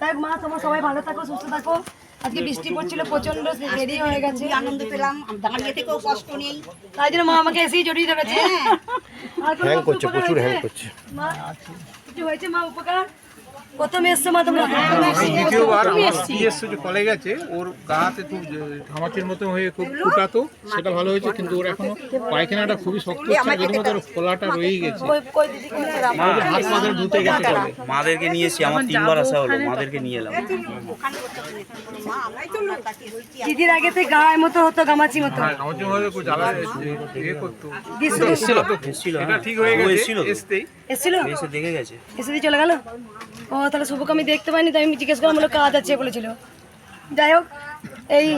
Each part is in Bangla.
তাই মা তোমার সবাই ভালো থাকো সুস্থ থাকো। আজকে বৃষ্টি পড়ছিল প্রচণ্ড দেরি হয়ে গেছে। আনন্দ পেলাম দাঁড়িয়ে থেকেও কষ্ট নেই। তাই জন্য মা আমাকে এসেই জড়িয়ে ধরেছে। আর কোনো হ্যাং করছে প্রচুর হ্যাং করছে। মা কিছু হয়েছে মা উপকার? প্রথমে এসছো মা তোমরা? দ্বিতীয়বার আমার বিএস যে কলেজ আছে ওর গা হাতে খুব যে- মতো হয়ে খুব ফুটাতো সেটা ভালো হয়েছে কিন্তু ওর এখনও পায়খানাটা খুবই শক্ত হচ্ছে যদি ওর ফোলাটা রয়েই গেছে। হাত পাদের ধুতে গেছে জলে মাদেরকে নিয়েছি আমার তিনবার আসা হলো মাদেরকে নিয়ে এলাম। দিদির আগে থেকে গায়ের মতো হতো গামাচি মতো। হ্যাঁ ঘামাচির খুব জ্বালা ইয়ে করতো। এসেছিল এটা ঠিক হয়ে গেছে এসতেই। এসেছিল? এসে দেখে গেছে। এসে দিয়ে চলে গেল? ও তাহলে শুভকে আমি দেখতে পাইনি তাই আমি জিজ্ঞেস করলাম বলে কাজ আছে বলেছিল যাই হোক এই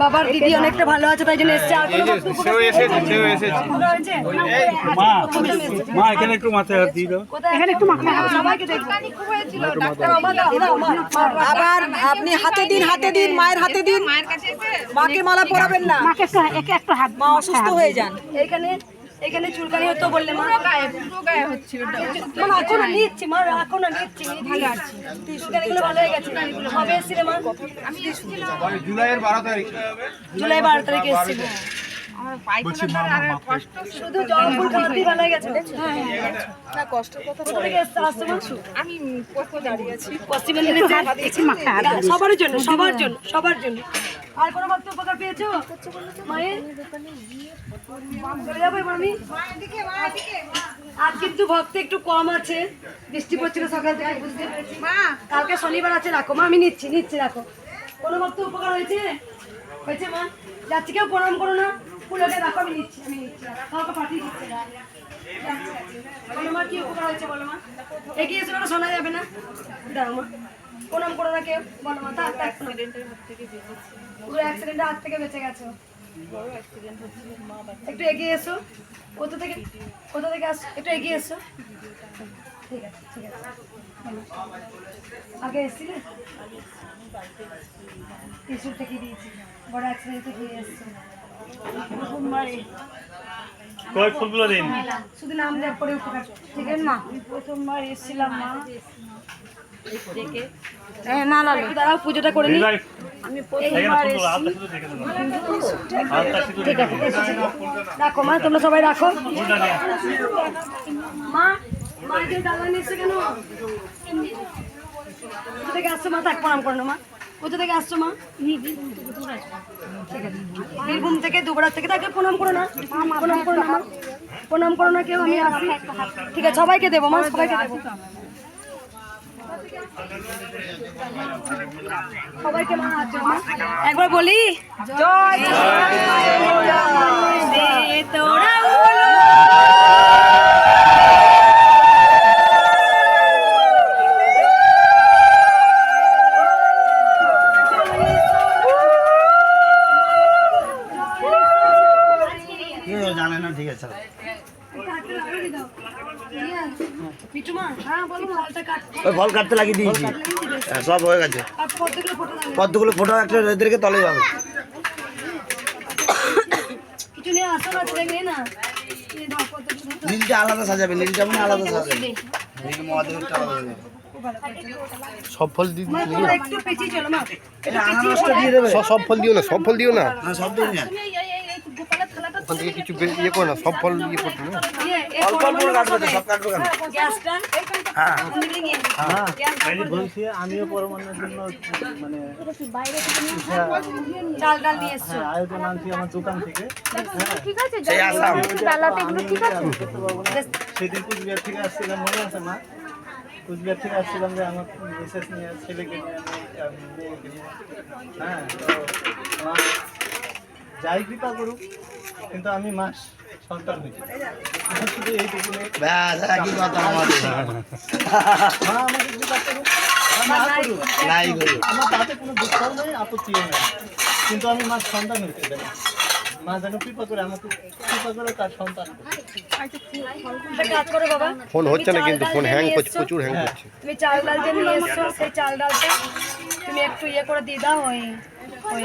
বাবার দিদি অনেকটা ভালো আছে তাই জন্য এসছে আর কোনো সেও এসেছে সেও এসেছে ভালো হয়েছে? মা এখানে একটু মাথায় হাত দিয়ে দাও এখানে একটু মাখা সবাইকে দেখব ডাক্তার আমার দাও, দাও, মা, মা, মা। আবার আপনি হাতে দিন হাতে দিন মায়ের হাতে দিন মাকে মালা পরাবেন না মা অসুস্থ হয়ে যান এইখানে এখানে চুলকানি হতো বললে মা। মা এখনও নিচ্ছি মা এখনও নিচ্ছি। ভালো আছি। চুলকানিগুলো ভালো হয়ে গেছে। কবে এসেছিলে মা? জুলাইয়ের বারো তারিখ। জুলাই বারো তারিখে এসেছিল। শুধু জল ফুল খাওয়াতেই ভালো হয়ে গেছে। না কথা আসতে বলছো আমি দাঁড়িয়ে আছি। সবার জন্য সবার জন্য সবার জন্য। আর কোনো বক্তব্য উপকার পেয়েছ? মায়ের? চলে যাব এবার আমি আজ কিন্তু ভক্ত একটু কম আছে। বৃষ্টি পড়ছিল সকাল থেকে বুঝতে পেরেছি। কালকে শনিবার আছে রাখো। মা আমি নিচ্ছি নিচ্ছি রাখো। কোনো ভক্ত উপকার হয়েছে? হয়েছে মা? যাচ্ছি কেউ প্রণাম করো না। ফুলকে রাখো আমি নিচ্ছি আমি নিচ্ছি কাউকে পাঠিয়ে দিচ্ছি বলো মা কি উপকার হয়েছে বলো মা? এগিয়ে এসে শোনা যাবে না? মা। প্রণাম করো না কেউ। বলো মা তার তার পুরো অ্যাক্সিডেন্টে হাত থেকে বেঁচে গেছো একটু এগিয়ে এসো। কোথা থেকে কোথা থেকে আস একটু এগিয়ে এসো। ঠিক আছে ঠিক আছে। আগে এসছিলে? থেকে দিয়েছি। বড় অ্যাক্সিডেন্ট থেকে এসছো। প্রথমবারে কয়েক ফুলগুলো দিন? শুধু নাম দেওয়ার পরে উপকার। ঠিক আছে? মা প্রথমবার এসেছিলাম মা। একটু দাঁড়াও পুজোটা করে নিই আমি প্রথমবার ঠিক আছে রাখো মা তোমরা সবাই রাখো। মা মা যে দাদা নিচ্ছে কেন? কোথা থেকে আসছো মা? তাক প্রণাম করো না মা। কোথা থেকে আসছো মা? বীরভূম থেকে দুবড়া থেকে তাকে প্রণাম করো না। প্রণাম করো না মা। প্রণাম করো না কেউ আমি আসি। ঠিক আছে সবাইকে দেবো মা সবাইকে দেবো সবাইকে মা হাত জোড় মা। একবার বলি? জয় জয় তোরা ওই ফল কাটতে লাগিয়ে দিয়েছি। হ্যাঁ, সব হয়ে গেছে। পদ্মগুলো ফটো কতগুলো ফটো একটা এদেরকে তলে যাবে দাও দাও। নীলটা আলাদা সাজাবে নীলটা মানে আলাদা সাজাবে। নীল মহাদেবেরটা আলাদা সাজাবে। সব ফল দিয়ে দেবে। সব- সব ফল দিও না সব ফল দিও না। না সব দিন না এই এই এই এই গোপালের থালাটা ওখান থেকে কিছু ইয়ে করো না সব ফল ইয়ে করতে না অল্প অল্প কাটবে তো, সব কাটবে কেন হ্যাঁ। আমিও পরমান্নের জন্য মানে ডাল ডাল নিয়ে এসছো। আয়োজন আনছি আমার দোকান থেকে। সেই আসাম। সেদিন কুচবিহার থেকে আসছিলাম মনে আছে মা? কুচবিহার থেকে আসছিলাম যে আমার মিসেস নিয়ে ছেলেকে নিয়ে হ্যাঁ যাই কৃপা করুক। কিন্তু আমি মাস সন্তান হয়েছি। আমার শুধু এইটুকু ব্যাস একই কথা আমাদের? মা আমাকে কৃপা করুক আর করুক আমার তাতে কোনো দুঃখও নেই আপত্তিও নেই। কিন্তু আমি মার সন্তান হইতে দেব মা যেন কৃপা করে আমাকে কৃপা করে তার সন্তান হোক। একটা কাজ করো বাবা। ফোন হচ্ছে না কিন্তু ফোন হ্যাং করছে প্রচুর হ্যাং করছে। তুমি চাল ডাল যে নিয়ে এসছো সেই চাল ডালটা তুমি একটু ইয়ে করে দিয়ে দাও ওই ওই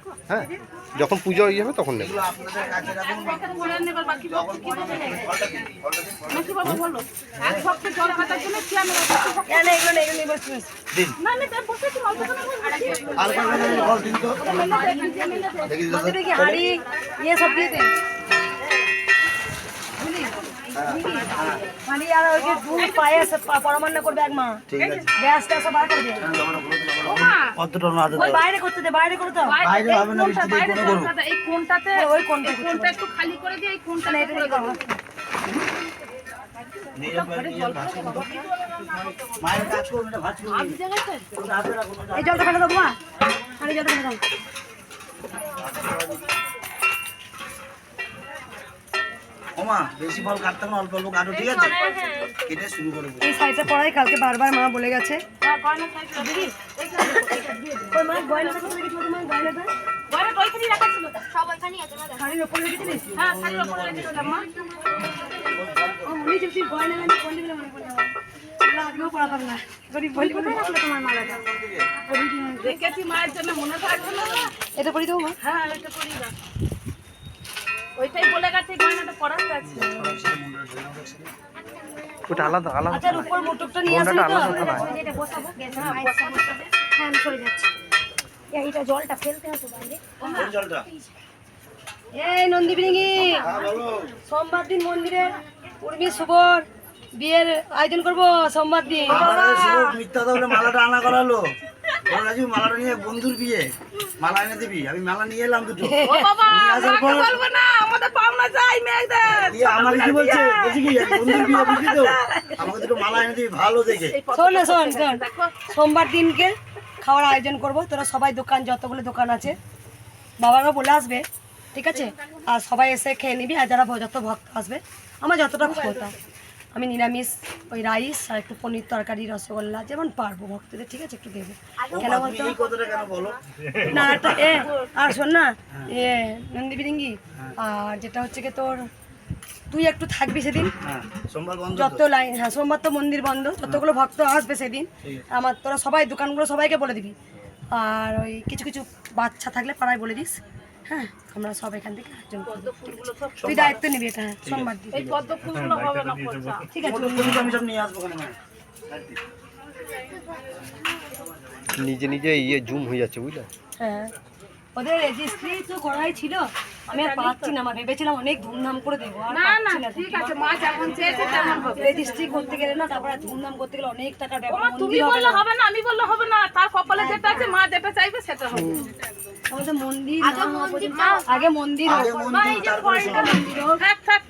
হ্যাঁ যখন পুজো হয়ে যাবে তখন নেব। দিন আর ইয়ে ওই দুধ পায়েস পরমান্ন করবে এক মা। ঠিক গ্যাস ট্যাস সব বার করে। দে না ওই বাইরে করতে দে বাইরে করে দাও। বাইরে হবে না বৃষ্টি দিয়ে কোনো করব এই কোনটাতে ওই কোনটা কোনটা একটু খালি করে দিয়ে এই কোনটা না এটা ওটা এই জলটা ফেলে দেবো মা। হাড়ি জলটা ফেলে দাও। ওমা বেশি ফল কাটতে না অল্প অল্প কাটো ঠিক আছে? কেটে শুরু করে এই সাইজটা পড়াই কালকে বারবার মা বলে গেছে। হ্যাঁ মনে মনে পড়ে মনে এটা পরি দেবো মা? হ্যাঁ ওইটা পরি না ওইটাই বলে গেছে গয়নাটা পরাতে আছে ওটা আলাদা আলাদা আচ্ছা উপর মুটুকটা নিয়ে আসলি তো এটা বসাবো। হ্যাঁ আমি সরে যাচ্ছি। এইটা জলটা ফেলতে হবে বাইরে। কোন জলটা। এই হ্যাঁ সোমবার দিন মন্দিরে উর্মি শুভর বিয়ের আয়োজন করব সোমবার দিন। মিথ্যা তাহলে মালাটা আনা করালো। বলো রাজু মালাটা নিয়ে বন্ধুর বিয়ে। মালা এনে দিবি আমি মালা নিয়ে এলাম দুটো। ও বাবা নিয়ে আসার পর বলব না আমাদের পাওনা চাই মেয়েদের। দিয়ে কি বলছে? বলছি কি বন্ধুর বিয়ে বুঝলি তো। আমাকে দুটো মালা এনে দিবি ভালো দেখে। শোন না শোন শোন। সোমবার দিনকে খাওয়ার আয়োজন করব। তোরা সবাই দোকান যতগুলো দোকান আছে বাবারা বলে আসবে ঠিক আছে? আর সবাই এসে খেয়ে নিবি আর যারা যত ভক্ত আসবে আমার যতটা ক্ষমতা। আমি নিরামিষ ওই রাইস আর একটু পনির তরকারি রসগোল্লা যেমন পারব ভক্তদের ঠিক আছে? একটু দেবো কেন বলতো? না একটা এ আর শোন না এ নন্দী বিরিঙ্গি আর যেটা হচ্ছে কি তোর তুই একটু থাকবি সেদিন। হ্যাঁ যত লাইন হ্যাঁ সোমবার তো মন্দির বন্ধ যতগুলো ভক্ত আসবে সেদিন আমার তোরা সবাই দোকানগুলো সবাইকে বলে দিবি। আর ওই কিছু কিছু বাচ্চা থাকলে পাড়ায় বলে দিস। হ্যাঁ আমরা সব এখান থেকে একজন? তুই দায়িত্ব নিবি এটা হ্যাঁ সোমবার দিন এই পদ্ম ফুলগুলো হবে না খরচা। ঠিক আছে আমি সব নিয়ে আসব ওখানে নিজে নিজে ইয়ে জুম হয়ে যাচ্ছে বুঝলে? হ্যাঁ। ওদের রেজিস্ট্রি তো করাই ছিল আমি আর পাচ্ছি না আমার ভেবেছিলাম অনেক ধুমধাম করে দেবো আর না না ঠিক আছে মা যেমন চেয়েছে তেমন হবে। রেজিস্ট্রি করতে গেলে না তারপরে ধুমধাম করতে গেলে অনেক টাকার ব্যাপার তুমি হবে বললে না। হবে না আমি বললে হবে না তার কপালে যেটা আছে মা যেটা চাইবে সেটা হবে। আমাদের মন্দির আগে মন্দির মন্দির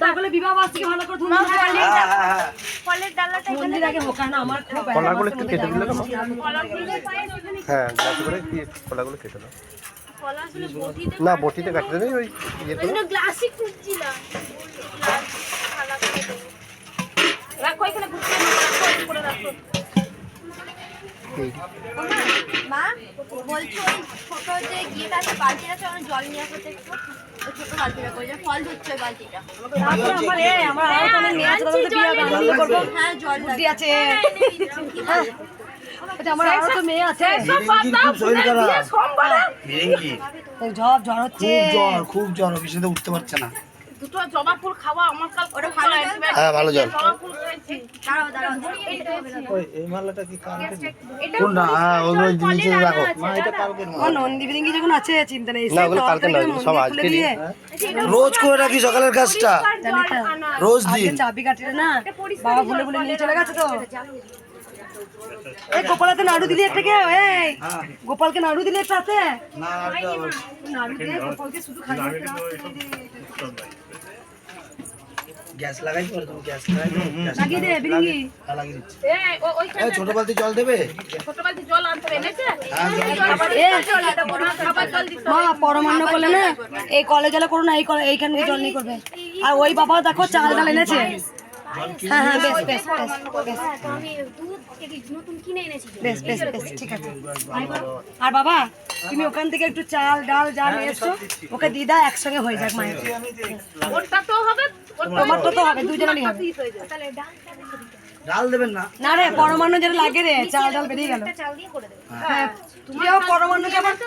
তারপরে বিবাহ বার্ষিকী ভালো করে ধুমধাম মন্দির আগে হোক না আমার খুব কলাগুলো একটু কেটে দিলে হ্যাঁ করে কলাগুলো কেটে দাও না বটিতে কাটতে নেই ওই ইয়ে করে রাখো এখানে রাখো এখানে করে রাখো। এই মা বলছো ছোট যে গিয়েটা আছে বালতিটা আছে আমার জল নিয়ে আসতে একটু ছোট বালতিটা করে যে ফল ওই বালতিটা। তারপরে আমার এ, আমার আরও তো বিয়ে করব। হ্যাঁ জল আছে। হ্যাঁ। আচ্ছা, আমার আরও তো মেয়ে আছে। বিরিঙ্গির খুব শরীর খারাপ সোমবারে বিরিঙ্গি এই ঝড় ঝড় হচ্ছে। খুব জ্বর খুব জ্বর অফিসে তো উঠতে পারছে না। দুটো জবা ফুল খাওয়া আমার কাল ওটা ভালো হ্যাঁ ভালো জল। জবা ফুল খেয়েছি। দাঁড়াও দাঁড়াও এইটা হবে না ওই এই মালাটা কি কালকে কোনটা? হ্যাঁ ওগুলো নিচে রাখো। মা এটা কালকের মালা। নন্দী বিরিঙ্গি যখন আছে চিন্তা নেই। না, ওগুলো কালকে সব দিয়ে। রোজ করে রাখি সকালের কাজটা। রোজ দিন। চাবি কাটিলে না। বাবা ভুলে ভুলে নিয়ে চলে গেছে তো। এই গোপালাতে নাড়ু দিলি একটা কেউ এই হ্যাঁ গোপালকে নাড়ু দিলি একটা আছে? না রাখতে হবে। নাড়ু দিয়ে গোপালকে শুধু খালি গ্যাস লাগাই তো তুমি গ্যাস লাগাই লাগিয়ে দে বিরিঙ্গি হ্যাঁ, লাগিয়ে দিচ্ছি। এই ও- ওইখানে ছোট বালতি জল দেবে? ছোট বালতি জল আনতে এনেছে? হ্যাঁ মা পরমান্ন করলে না? এই কলে জলে করো না এই এইখান থেকে জল নিয়ে করবে। আর ওই বাবা দেখো চাল ডাল এনেছে। হ্যাঁ হ্যাঁ বেশ বেশ বেশ বেশ আমি দুধ কেটে নতুন কিনে এনেছি বেশ বেশ বেশ ঠিক আছে আর বাবা তুমি ওখান থেকে একটু চাল ডাল যা নিয়ে এসছো ওকে দিদা একসঙ্গে হয়ে যাক মায়ের হবে তোমারটা তো হবে দুজনেরই হবে ডাল দেবেন না না রে পরমাণু যেটা লাগে রে চাল ডাল বেরিয়ে গেল চাল দিয়ে করে দেবে হ্যাঁ তুমিও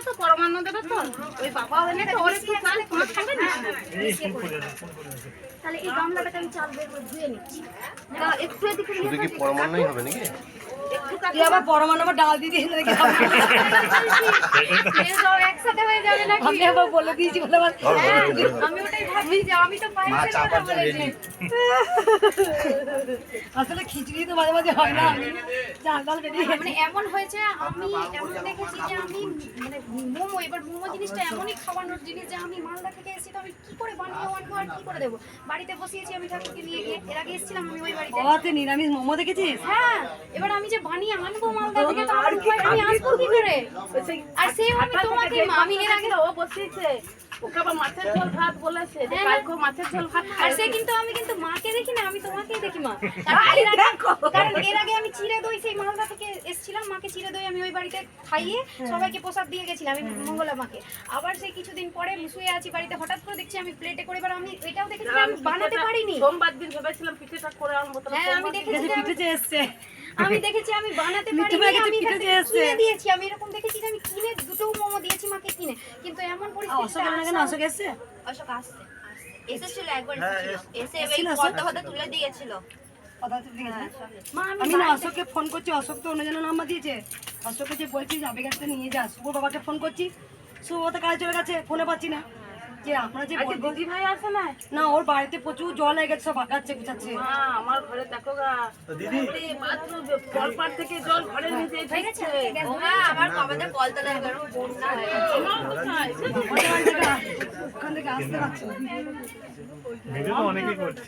তো পরমান্ন দেবে তো ওই বাবা হলে তো ওর একটু চাল তোমার থাকবে না তাহলে এই গামলাটাকে আমি চাল বের করে ধুয়ে নিচ্ছি। একটু এদিকে শুধু কি পরমান্নই হবে নাকি? আবার পরমাণু আবার ডাল দিয়ে দিয়ে নাকি এই সব একসাথে হয়ে যাবে নাকি? আমি আবার বলে দিয়েছি বলে আমি ওটাই ভাবি যে আমি তো মা পায়েসের চা কথা পাচ্ছেন বলেছি রেডি আসলে খিচুড়ি তো মাঝে মাঝে হয় না। চাল ডাল বেরিয়ে মানে এমন হয়েছে আমি এমন দেখেছি যে আমি মানে মোমো এবার মোমো জিনিসটা এমনই খাওয়ানোর জিনিস যে আমি মালদা থেকে এসেছি তো আমি কি করে বানিয়ে আনব আর কি করে দেবো? বাড়িতে বসিয়েছি আমি ঠাকুরকে নিয়ে গিয়ে। এর আগে এসেছিলাম আমি ওই বাড়িতে। ও নিরামিষ মোমো দেখেছিস? হ্যাঁ এবার আমি যে বানিয়ে আনব মালদা থেকে তো আমি আসব কি করে? আর সেই আমি তোমাকে আমি এর আগে ও বসিয়েছে। ওকে আবার মাছের ঝোল ভাত বলেছে যে কালকে মাছের ঝোল ভাত আর সে কিন্তু আমি কিন্তু মাকে দেখি না আমি তোমাকেই দেখি মা। কারণ এর আগে আমি চিড়ে দই সেই মালদা থেকে এসেছিলাম মাকে চিড়ে দই আমি ওই বাড়িতে খাইয়ে সবাইকে প্রসাদ দিয়ে গেছিলাম আমি মঙ্গলা মাকে। আবার সেই কিছুদিন পরে শুয়ে আছি বাড়িতে হঠাৎ করে দেখছি আমি প্লেটে করে এবার আমি এটাও দেখেছি আমি বানাতে পারিনি। সোমবার দিন ভেবেছিলাম পিঠেটা করে আনব হ্যাঁ আমি দেখেছি পিঠে এসছে। আমি দেখেছি আমি বানাতে কাছে আমি। কিনে দিয়েছি আমি এরকম দেখেছি আমি কিনে দুটো মোমো দিয়েছি মাকে কিনে। কিন্তু এমন পরিস্থিতি অশোক কেন অশোক আসছে এসেছিল একবার হ্যাঁ, এসে এই তুলে দিয়েছিল। মা আমি আমি না অশোককে ফোন করছি অশোক তো অন্যজনের নাম্বার দিয়েছে। অশোককে যে বলছি নিয়ে যা শুভ বাবাকে ফোন করছি। শুভ তো কাজে চলে গেছে ফোনে পাচ্ছি না। যে আপনারা যে বলব দিদি ভাই আছে না? না ওর বাড়িতে প্রচুর জল হয়ে গেছে সব আগাচ্ছে গুছাচ্ছে। মা আমার ঘরে দেখো গা। দিদি মাত্র কলপার থেকে জল ঘরে নিচে ঢুকছে ও মা আমার আমাদের কলতলায় গেল বন্যা হয়ে গেছে। ওখান থেকে আসতে পারছি তো অনেকেই করছে।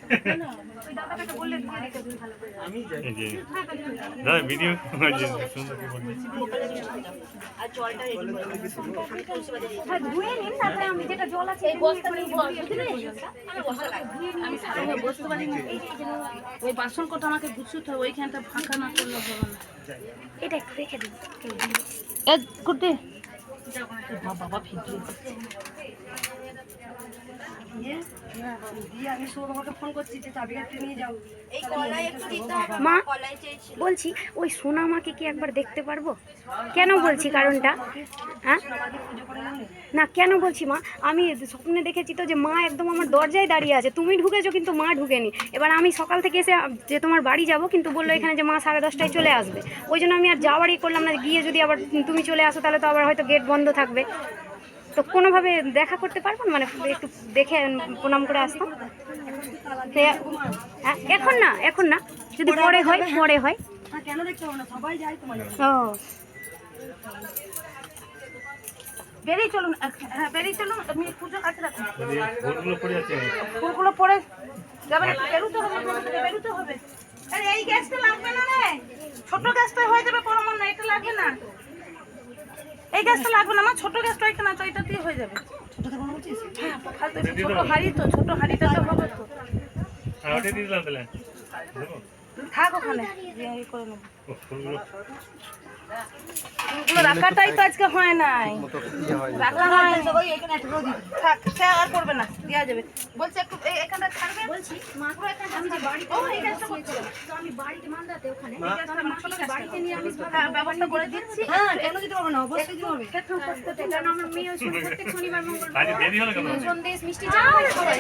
ভিডিও। হ্যাঁ, ওই বাসন কটা আমাকে গুছুতে হবে ওইখানটা ফাঁকা না করলে হবে না। এটা একটু রেখে দিন। এ কুটি মা? বলছি, ওই সোনামাকে কি একবার দেখতে পারব? কেন বলছি কারণটা? হ্যাঁ? না, কেন বলছি মা? আমি স্বপ্নে দেখেছি তো যে মা একদম আমার দরজায় দাঁড়িয়ে আছে। তুমি ঢুকেছো, কিন্তু মা ঢুকেনি। এবার আমি সকাল থেকে এসে, যে তোমার বাড়ি যাব, কিন্তু বলল এখানে যে মা সাড়ে দশটায় চলে আসবে। ওই জন্য আমি আর যাওয়ারই করলাম না, গিয়ে যদি আবার তুমি চলে আসো, তাহলে তো আবার হয়তো গেট বন্ধ থাকবে। তো কোনোভাবে দেখা করতে পারবেন মানে একটু দেখে প্রণাম করে আসতাম। হ্যাঁ, এখন না এখন না। যদি পরে হয় পরে হয়। হ্যাঁ কেন দেখতে হবে না? সবাই যায় তোমার ও। বেরিয়ে চলুন হ্যাঁ বেরিয়ে চলুন। পুজো কাছে রাখুন ফুলগুলো পরে যাবেন বেরোতে হবে বেরোতে হবে আরে এই গ্যাসটা লাগবে না রে। ছোট গ্যাসটা হয়ে যাবে পরমান্ন এটা লাগবে না। এই গ্যাসটা লাগবে না আমার ছোট গ্যাসটা এখানে তো এটা দিয়ে হয়ে যাবে। হ্যাঁ ছোট হাড়ি তো ছোট হাড়িটা তো হবে তো। দিলাম তাহলে। থাক ওখানে। করে নেব ও, ফুলগুলো ফুলগুলো রাখাটাই তো আজকে হয় নাই। মতো না। রাখা হয় থাক সে আর করবে না দেওয়া যাবে। বলছে একটু এখানটা ছাড়বে? হ্যাঁ ব্যবস্থা করে দিচ্ছি। হ্যাঁ কেন দিতে পারব না? অবশ্যই আমার মেয়ে শনিবার মঙ্গলবার আজ দেরি হলো কেন? সন্দেশ মিষ্টি চা খায় সবাই